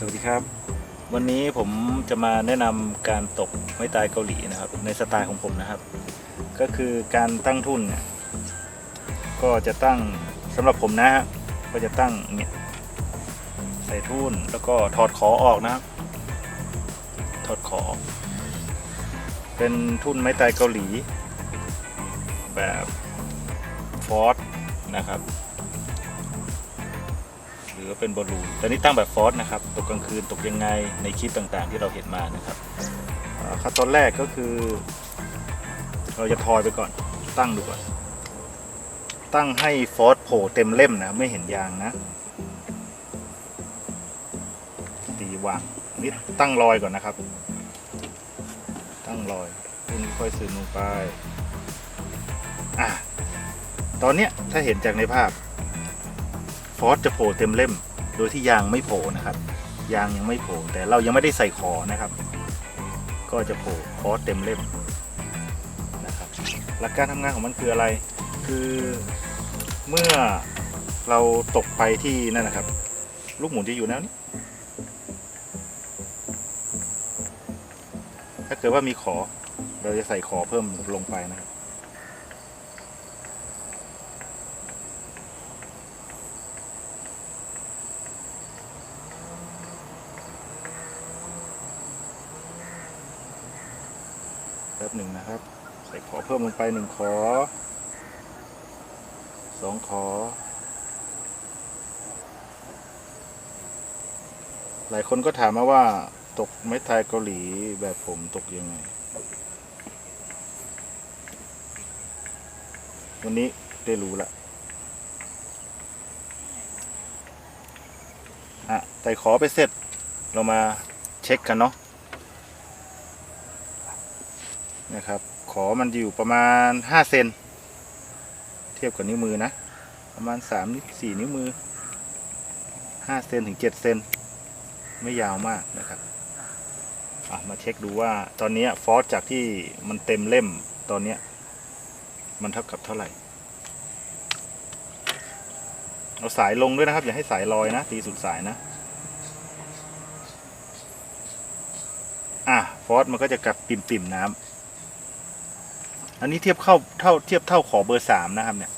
สวัสดีครับ วันนี้ผมจะมาแนะนำการตกไม้ตายเกาหลีนะครับ ในสไตล์ของผมนะครับ ก็คือการตั้งทุ่นเนี่ยก็จะตั้งสำหรับผมนะฮะก็จะตั้งเนี่ยใส่ทุ่นแล้วก็ถอดขอออกนะครับ ถอดขอ เป็นทุ่นไม้ตายเกาหลี แบบฟอสนะครับ รือเป็นบอลลูนแต่นี่ตั้งแบบฟอสนะครับ ตกกลางคืนตกยังไงในคลิปต่างๆ ที่เราเห็นมานะครับขั้นตอนแรกก็คือ เราจะทอยไปก่อน ตั้งดูก่อน ตั้งให้ฟอสโผล่เต็มเล่มนะ ไม่เห็นยางนะ ตีวางนี่ตั้งรอยก่อนนะครับ ตั้งรอยคุณค่อยซึมลงไป อะ ตอนเนี้ยถ้าเห็นจากในภาพ ฟอสจะโผล่เต็มเล่ม โดยที่ยางไม่โผล่นะครับ ยางยังไม่โผล่แต่เรายังไม่ได้ใส่ขอนะครับ ก็จะโผล่ฟอเต็มเล่มนะครับหลักการทำงานของมันคืออะไร คือเมื่อเราตกไปที่นั่นนะครับ ลูกหมุนจะอยู่แนวนี้ถ้าเกิดว่ามีขอเราจะใส่ขอเพิ่มลงไปนะครับ แป๊บหนึ่งนะครับ ใส่ข อเพิ่มลงไปหนึ่งขอสองขอ หลายคนก็ถามมาว่าตกไม้ไทยเกาหลีแบบผมตกยังไง วันนี้ได้รู้ละอะใส่ขอไปเสร็จเรามาเช็คกันเนาะนะครับ อมันอยู่ประมาณ5เซนเทียบกับนิ้วมือนะ ประมาณ3นิ้ว4นิ้วมือ5เซนถึง7เซนไม่ยาวมากนะครับอะมาเช็คดูว่าตอนนี้ฟอสจากที่มันเต็มเล่มตอนนี้มันเท่ากับเท่าไหร่ เอาสายลงด้วยนะครับ อย่าให้สายลอยนะ ตีสุดสายนะ อะฟอสมันก็จะกลับปิ่มๆน้ำ อันนี้เทียบเข้าเท่าเทียบเท่าขอเบอร์สามนะครับเนี่ย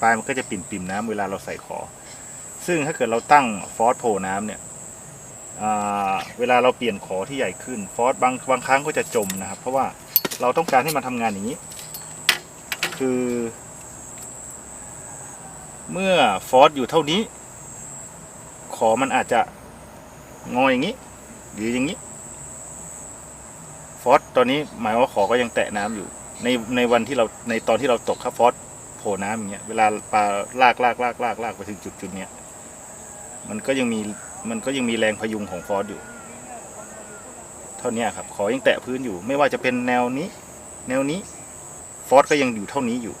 ปลายมันก็จะปิ่มปิ่มน้ำเวลาเราใส่ขอ ซึ่งถ้าเกิดเราตั้งฟอสโผล่น้ำเนี่ยเวลาเราเปลี่ยนขอที่ใหญ่ขึ้นฟอสบางบางครั้งก็จะจมนะครับ เพราะว่าเราต้องการให้มันทำงานอย่างนี้ คือ เมื่อฟอสอยู่เท่านี้ ขอมันอาจจะงออย่างนี้ หรืออย่างนี้ ฟอสตอนนี้หมายว่าขอก็ยังแตะน้ำอยู่ ในในวันที่เราในตอนที่เราตกครับฟอสโผล่น้ำอย่างเงี้ยเวลาปลาลากลากลากลากลากไปถึงจุดจุดเนี้ยมันก็ยังมีมันก็ยังมีแรงพยุงของฟอสอยู่ เท่านี้ครับขอยังแตะพื้นอยู่ ไม่ว่าจะเป็นแนวนี้ แนวนี้ฟอสก็ยังอยู่เท่านี้อยู่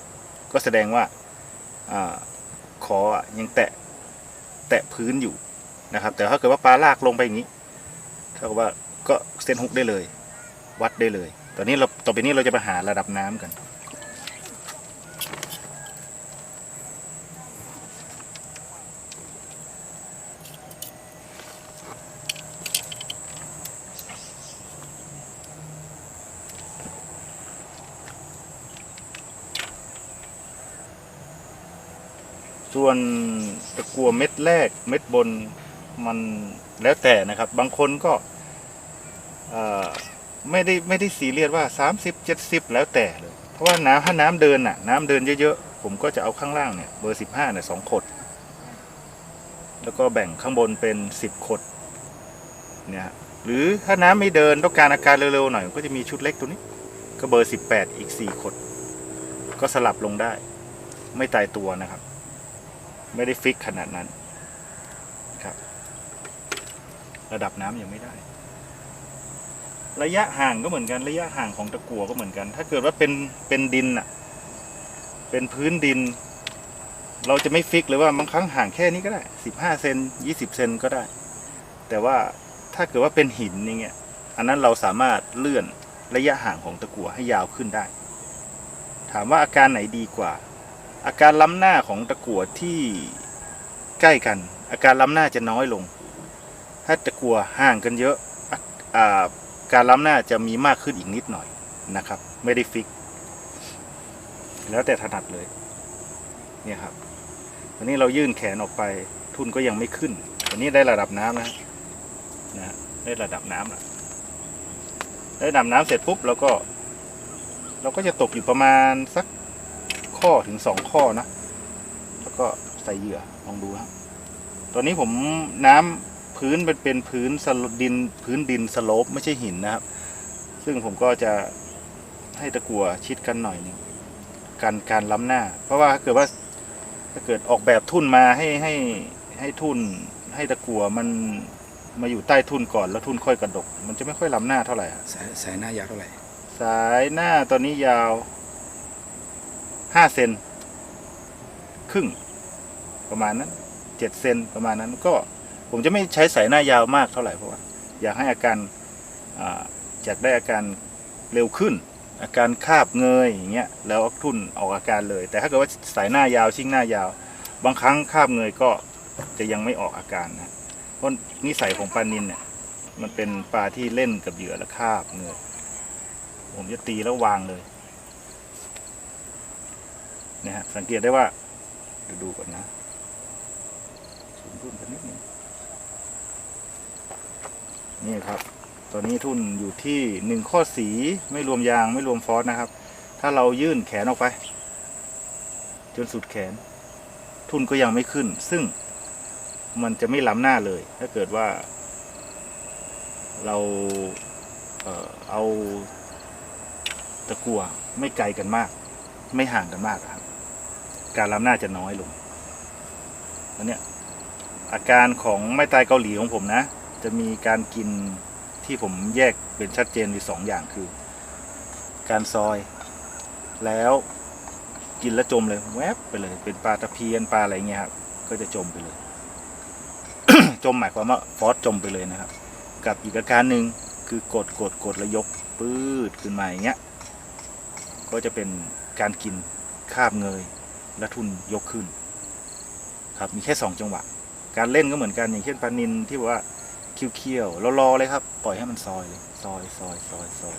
ก็แสดงว่าอ่าขออะยังแตะแตะพื้นอยู่นะครับ แต่ถ้าเกิดว่าปลาลากลงไปอย่างนี้เท่ากับว่าก็เส้นฮุกได้เลย วัดได้เลย ตอนนี้เราต่อไปนี้เราจะมาหาระดับน้ำกัน ส่วนตะกัวเม็ดแรกเม็ดบนมันแล้วแต่นะครับ บางคนก็ ไม่ได้ไม่ได้ซีเรียสว่า 30 70 แล้วแต่เลย เพราะว่าน้ำถ้าน้ำเดินน่ะ น้ำเดินเยอะๆ ผมก็จะเอาข้างล่างเนี่ยเบอร์ 15เนี่ยสองขด แล้วก็แบ่งข้างบนเป็น 10 ขดเนี่ยฮะหรือถ้าน้ำไม่เดินต้องการอาการเร็วๆหน่อยก็จะมีชุดเล็กตัวนี้ ก็เบอร์ 18 อีก 4 ขด ก็สลับลงได้ ไม่ตายตัวนะครับ ไม่ได้ฟิกขนาดนั้นครับ ระดับน้ำยังไม่ได้ ระยะห่างก็เหมือนกัน ระยะห่างของตะกั่วก็เหมือนกัน ถ้าเกิดว่าเป็นเป็นดินอะเป็นพื้นดิน เราจะไม่ฟิกเลยว่าบางครั้งห่างแค่นี้ก็ได้สิบห้าเซนยี่สิบเซนก็ได้ แต่ว่าถ้าเกิดว่าเป็นหินอย่างเงี้ยอันนั้นเราสามารถเลื่อนระยะห่างของตะกั่วให้ยาวขึ้นได้ ถามว่าอาการไหนดีกว่า อาการล้ำหน้าของตะกั่วที่ใกล้กัน อาการล้ำหน้าจะน้อยลง ถ้าตะกั่วห่างกันเยอะอะอ่า การล้ำหน้าจะมีมากขึ้นอีกนิดหน่อยนะครับ ไม่ได้ฟิก แล้วแต่ถนัดเลย เนี่ยครับตอนนี้เรายื่นแขนออกไปทุนก็ยังไม่ขึ้นอันนี้ได้ระดับน้ำนะนะได้ระดับน้ำและได้ระดับน้ำเสร็จปุ๊บเราก็ เราก็จะตกอยู่ประมาณสักข้อถึงสองข้อนะ แล้วก็ใส่เหยื่อลองดูครับตอนนี้ผมน้ำ พื้นเป็นเป็นพื้นสลดินพื้นดินสโลปไม่ใช่หินนะครับ ซึ่งผมก็จะให้ตะกั่วชิดกันหน่อยหนึงการการล้ำหน้า เพราะว่าถ้าเกิดว่าถ้าเกิดออกแบบทุ่นมาให้ให้ให้ทุ่นให้ตะกั่วมันมาอยู่ใต้ทุ่นก่อนแล้วทุ่นค่อยกระดก มันจะไม่ค่อยล้ำหน้าเท่าไหร่อะสายสายหน้ายาวเท่าไหร่สายหน้าตอนนี้ยาวห้าเซนครึ่งประมาณนั้นเจ็ดเซนประมาณนั้นก็ ผมจะไม่ใช้สายหน้ายาวมากเท่าไหร่เพราะว่าอยากให้อาการอ่าอยากได้อาการเร็วขึ้น อาการคาบเงยอย่างเงี้ยแล้วทุ่นออกอาการเลย แต่ถ้าเกิดว่าสายหน้ายาวชิ่งหน้ายาว บางครั้งคาบเงยก็จะยังไม่ออกอาการนะเพราะนิสัยของปลานินเนี่ยมันเป็นปลาที่เล่นกับเหยื่อและคาบเงยผมจะตีแล้ววางเลยเนี่ยฮะสังเกตได้ว่าดี๋ยวดูก่อนนะสูงทุนกันนิดนึง นี่ครับ ตัวนี้ทุนอยู่ที่หนึ่งข้อสีไม่รวมยางไม่รวมฟอสนะครับ ถ้าเรายื่นแขนออกไป จนสุดแขน ทุนก็ยังไม่ขึ้น ซึ่งมันจะไม่ล้ำหน้าเลย ถ้าเกิดว่า เราเออเอาตะกัวไม่ไกลกันมาก ไม่ห่างกันมากครับ การล้ำหน้าจะน้อยลงแล้วเนี่ยอาการของไม่ตายเกาหลีของผมนะ จะมีการกินที่ผมแยกเป็นชัดเจนอยู่สองอย่างคือ การซอย แล้วกินแล้วจมเลยแวบไปเลย เป็นปลาตะเพียนปลาอะไรเงี้ยครับก็จะจมไปเลย จมหมายความว่าฟอสจมไปเลยนะครับ กับอีกอาการหนึ่งคือกดกดกดแล้วยกปื้ดขึ้นมาอย่างเงี้ยก็จะเป็นการกินคาบเงยและทุนยกขึ้น ครับมีแค่สองจังหวะ การเล่นก็เหมือนกันอย่างเช่นปลานินที่บอกว่า เคี้ยวๆเรารอเลยครับ ปล่อยให้มันซอยเลยซอยซอยซอยซอย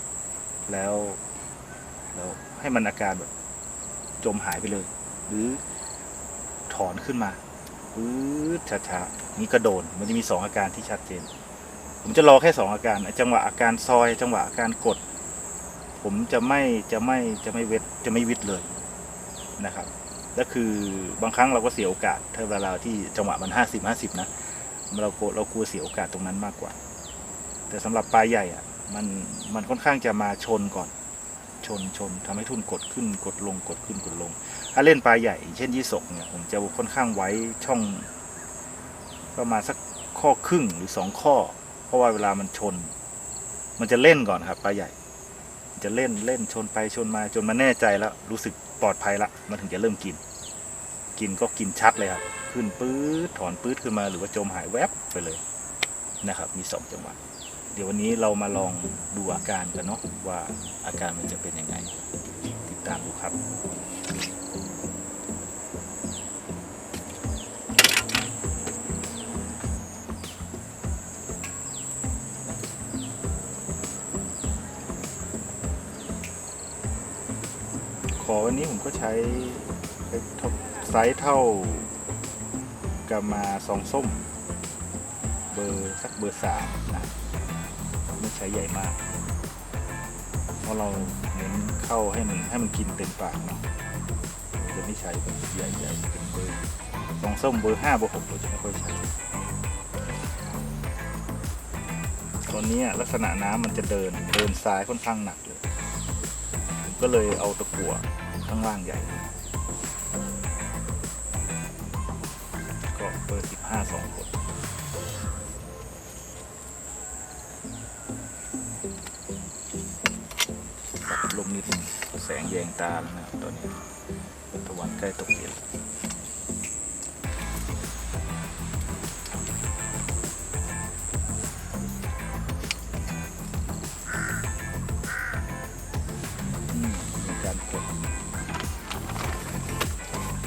แล้วแล้วให้มันอาการแบบ จมหายไปเลย หรือถอนขึ้นมาปื๊ดช้าๆนี่กระโดน มันจะมีสองอาการที่ชัดเจน ผมจะรอแค่สองอาการ จังหวะอาการซอย จังหวะอาการกด ผมจะไม่จะไม่จะไม่เวทจะไม่วิทเลยนะครับและคือบางครั้งเราก็เสียโอกาสถ้าเวลาที่จังหวะมันห้าสิบห้าสิบนะ เราเรากลัวเสียโอกาสตรงนั้นมากกว่า แต่สำหรับปลาใหญ่อะมันมันค่อนข้างจะมาชนก่อน ชนชนทำให้ทุนกดขึ้นกดลงกดขึ้นกดลง ถ้าเล่นปลาใหญ่ เช่นยี่สกเนี่ยผมจะค่อนข้างไว้ช่อง ประมาณสักข้อครึ่งหรือสองข้อ เพราะว่าเวลามันชน มันจะเล่นก่อนครับปลาใหญ่ จะเล่นเล่นชนไปชนมาจนมันแน่ใจแล้ว รู้สึกปลอดภัยละมันถึงจะเริ่มกิน กินก็กินชัดเลยครับ ขึ้นปื๊ดถอนปื๊ดขึ้นมาหรือว่าจมหายแวบไปเลยนะครับ มีสองจังหวะเดี๋ยววันนี้เรามาลองดูอาการกันเนาะว่าอาการมันจะเป็นยังไง ติดตามดูครับขอวันนี้ผมก็ใช้เป็นท็อป ซส์เท่ากับมาซองส้ม เบอร์สักเบอร์สามนะไม่ใช้ใหญ่มาก เพราะเราเน้นเข้าให้มันให้มันกินเต็มปากเนาะจะไม่ใช้แบบใหญ่ๆเป็นเบอร์ซองส้มเบอร์ห้าเบอร์หกเราจะไม่ค่อยใช้ตอนนี้ลักษณะน้ำมันจะเดินเดินซ้ายค่อนข้างหนักเลย ก็เลยเอาตะกั่วข้างล่างใหญ่ ห้าสองกดลมนิดนึงแสงแยงตาแล้วนะตอนนี้ตะวันใกล้ตกเย็นอืมมีการกด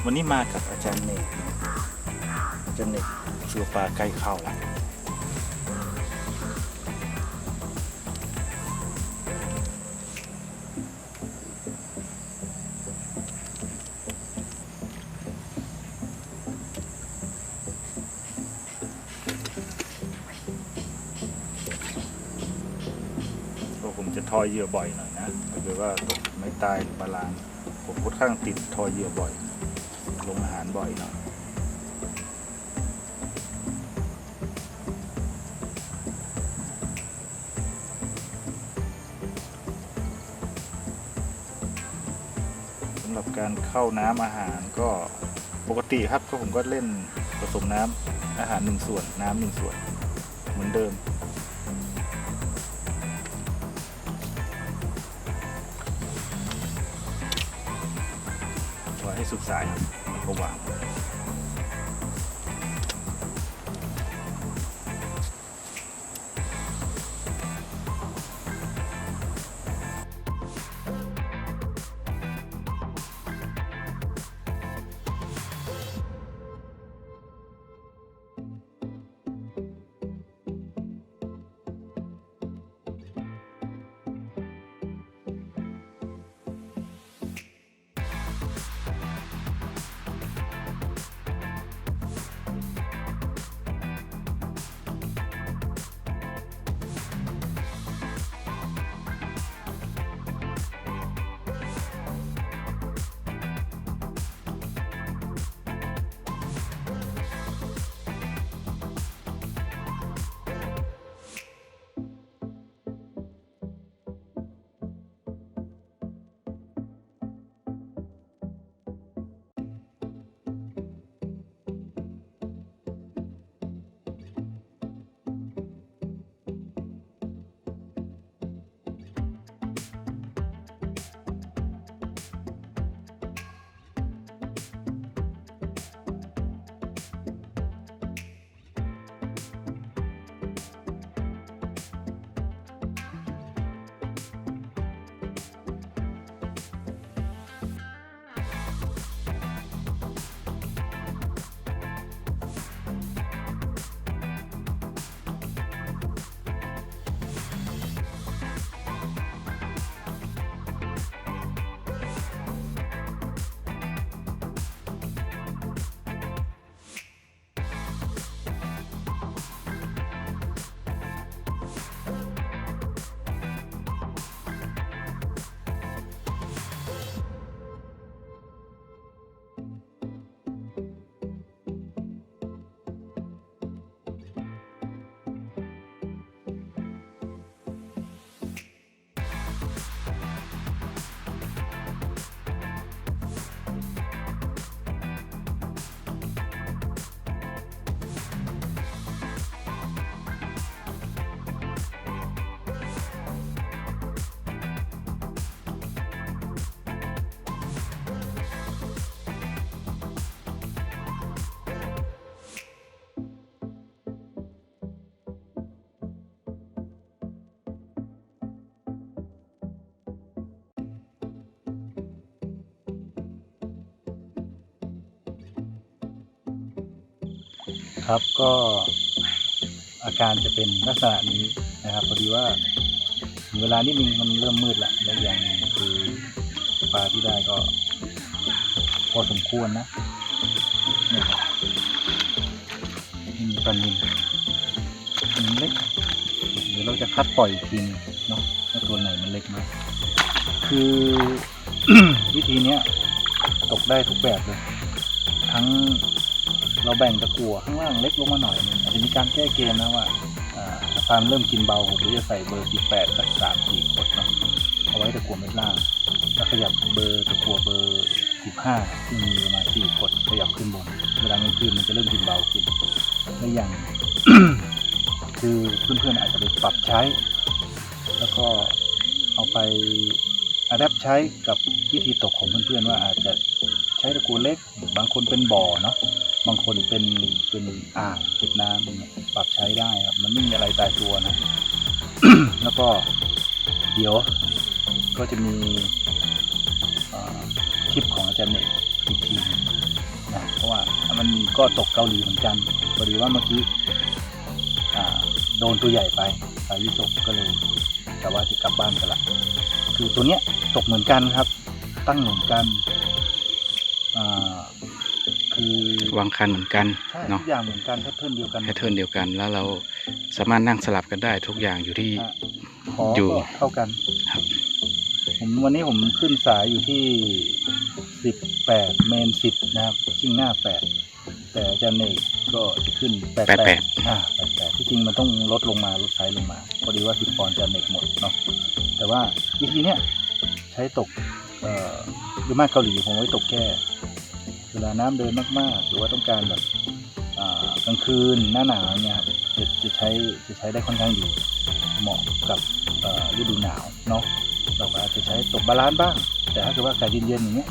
วันนี้มากับอาจารย์เนก จารย์เนกชัวปลาใกล้เข้าแล้วก็ผมจะทอยเหยื่อบ่อยหน่อยนะถ้าเกิดว่าตกไม่ตายหรือปลาลานผมค่อนข้างติดทอยเหยื่อบ่อย ลงอาหารบ่อยหน่อย การเข้าน้ำอาหารก็ปกติครับก็ผมก็เล่นผสมน้ำอาหารหนึ่งส่วน น้ำหนึ่งส่วน เหมือนเดิมปล่อให้สุกสายระหว่าง ครับก็อาการจะเป็นลักษณะนี้นะครับพอดีว่าเวลานิดนึงมันเริ่มมืดละและอีกอย่างคือปลาที่ได้ก็พอสมควรนะเนี่ครับนี่มีปลานิลมันเล็กเดี๋ยวเราจะคัดปล่อยกทีนึงเนาะถ้าตัวไหนมันเล็กมากคือวิธีเนี้ยตกได้ทุกแบบเลย ทั้ง เราแบ่งตะกั่วข้างล่างเล็กลงมาหน่อยนึงอาจจะมีการแก้เกมนะว่าอ่าถ้าความเริ่มกินเบาผมก็จะใส่เบอร์ 18สักสามสี่ขวดเนาะเอาไว้ตะกั่วเม็ดล่างแล้วขยับเบอร์ตะกั่วเบอร์ 15ที่มีประมาณสี่ขวดขยับขึ้นบน เวลากลางคืนมันจะเริ่มกินเบาขึ้นและอย่างคือเพื่อนๆอาจจะไปปรับใช้ แล้วก็เอาไป อัดแอปใช้กับวิธีตกของเพื่อนๆว่าอาจจะใช้ตะกูเล็ก บางคนเป็นบ่อเนาะบางคนเป็นเป็นอ่างเก็บน้ำปรับใช้ได้ครับมันไม่มีอะไรตายตัวนะ แล้วก็เดี๋ยวก็จะมีคลิปของอาจารย์เนกอีกทีนะเพราะว่ามันก็ตกเกาหลีเหมือนกันพอดีว่าเมื่อกี้โดนตัวใหญ่ไปสายยุสกก็เลยแต่ว่าจะกลับบ้านกันละ คือตัวเนี้ยตกเหมือนกันครับ ตั้งเหมือนกันอ่าคือวางคันเหมือนกันใช่เนาะทุกอย่างเหมือนกันแพทเทิร์นเดียวกันแพทเทิร์นเดียวกัน แล้วเราสามารถนั่งสลับกันได้ทุกอย่างอยู่ที่ฮะขออยู่ก็เท่ากันครับผมวันนี้ผมขึ้นสายอยู่ที่สิบแปดเมนสิบนะครับชิ่งหน้าแปด แต่อาจารย์เนกก็จะขึ้นแปดแปดอ่าแปดแปดที่จริงมันต้องลดลงมาลดไซส์ลงมา พอดีว่าสิบปอนด์อาจารย์เนกหมดเนาะแต่ว่าวิธีเนี้ยใช้ตกเอ่อหรือมากเกาหลีผมไว้ตกแค่เวลาน้ำเดินมากๆ หรือว่าต้องการแบบอ่ากลางคืนหน้าหนาวเนี่ยครับจะจะใช้จะใช้ได้ค่อนข้างดีเหมาะกับเอ่อฤดูหนาวเนาะเราก็อาจจะใช้ตกบาลานซ์บ้าง แต่ถ้าเกิดว่าอากาศเย็นๆอย่างเงี้ย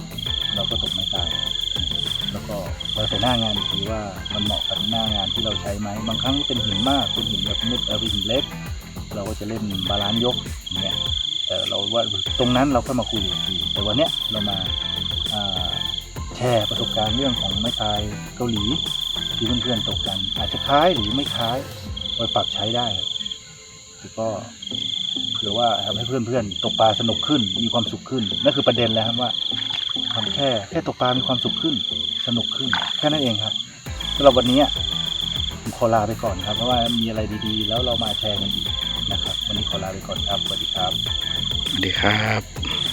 เราแต่หน้างานอีกทีว่ามันเหมาะกับหน้างานที่เราใช้ไหมบางครั้งเป็นหินมากเป็นหินแบบเม็ดเออเป็นหินเล็ก เราก็จะเล่นบาลานซ์ยกอย่างเงี้ยแต่เราว่าตรงนั้นเราค่อยมาคุยอีกทีแต่วันเนี้ยเรามาแชร์ประสบการณ์เรื่องของไม้ตายเกาหลีที่เพื่อนๆตกกัน อาจจะคล้ายหรือไม่คล้ายไว้ปรับใช้ได้แล้วก็เผื่อว่าทำให้เพื่อนๆตกปลาสนุกขึ้นมีความสุขขึ้นนั่นคือประเด็นแล้วครับว่า ทำแค่แค่ตกปลา มีความสุขขึ้น สนุกขึ้น แค่นั้นเองครับสำหรับวันนี้ผมขอลาไปก่อนครับ เพราะว่ามีอะไรดีๆ แล้วเรามาแชร์กันอีกนะครับ วันนี้ขอลาไปก่อนครับ สวัสดีครับ สวัสดีครับ